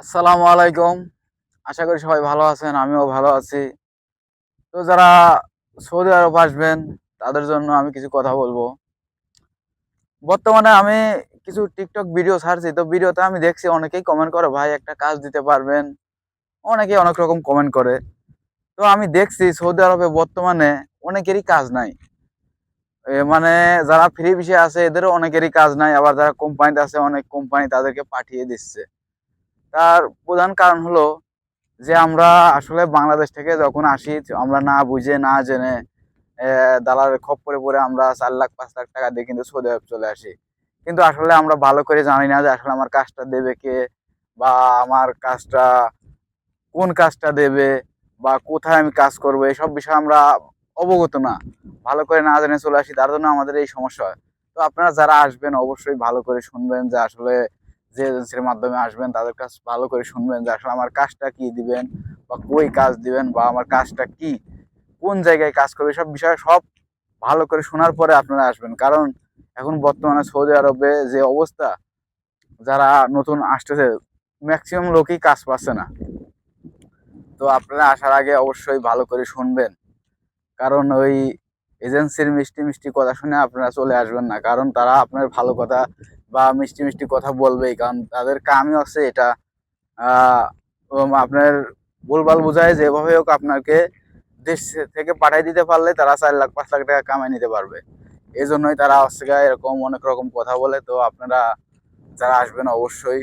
আসসালামু আলাইকুম। আশা করি সবাই ভালো আছেন, আমিও ভালো আছি। তো যারা সৌদি আরব আসবেন, তাদের জন্য আমি কিছু কথা বলব। বর্তমানে আমি কিছু টিকটক ভিডিও ছাড়ছি, তো ভিডিওতে আমি দেখছি অনেকেই কমেন্ট করে, ভাই, একটা কাজ দিতে পারবেন? অনেকেই অনেক রকম কমেন্ট করে। তো আমি দেখছি সৌদি আরবে বর্তমানে অনেকেরই কাজ নাই। মানে যারা ফ্রি বিষয়ে আছে, এদেরও অনেকেরই কাজ নাই। আবার যারা কোম্পানিতে আছে, অনেক কোম্পানি তাদেরকে পাঠিয়ে দিচ্ছে। তার প্রধান কারণ হলো যে আমরা আসলে বাংলাদেশ থেকে যখন আসি আমরা না বুঝে না জেনে আহ, দালালের খপ্পরে পড়ে আমরা চার লাখ পাঁচ লাখ টাকা দিয়ে কিন্তু সৌদি আরব চলে আসি। কিন্তু আসলে আমরা ভালো করে জানি না যে আসলে আমার কাজটা দেবে কে বা আমার কাজটা কোন কাজটা দেবে বা কোথায় আমি কাজ করব এসব বিষয়ে আমরা অবগত না। ভালো করে না জেনে চলে আসি তার জন্য আমাদের এই সমস্যা হয়। তো আপনারা যারা আসবেন অবশ্যই ভালো করে শুনবেন যে আসলে যে এজেন্সির মাধ্যমে আসবেন, তাদের কাছ ভালো করে শুনবেন যে আসলে আমার কাজটা কি দিবেন বা কই কাজ দিবেন বা আমার কাজটা কি, কোন জায়গায় কাজ করবে সব বিষয়ে সব ভালো করে শোনার পরে আপনারা আসবেন। কারণ এখন বর্তমানে সৌদি আরবে যে অবস্থা, যারা নতুন আসতেছে ম্যাক্সিমাম লোকই কাজ পাচ্ছে না। তো আপনারা আসার আগে অবশ্যই ভালো করে শুনবেন। কারণ ওই এজেন্সির মিষ্টি মিষ্টি কথা শুনে আপনারা চলে আসবেন না। কারণ তারা আপনার ভালো কথা বা মিষ্টি মিষ্টি কথা বলবেই, কারণ তাদের কামই আছে এটা। আপনার ভুলভাল বোঝায় যেভাবে হোক আপনাকে দেশ থেকে পাঠিয়ে দিতে পারলে তারা চার লাখ, পাঁচ লাখ টাকা কামাই নিতে পারবে। এই জন্যই তারা হচ্ছে এরকম অনেক রকম কথা বলে, তো আপনারা যারা আসবেন অবশ্যই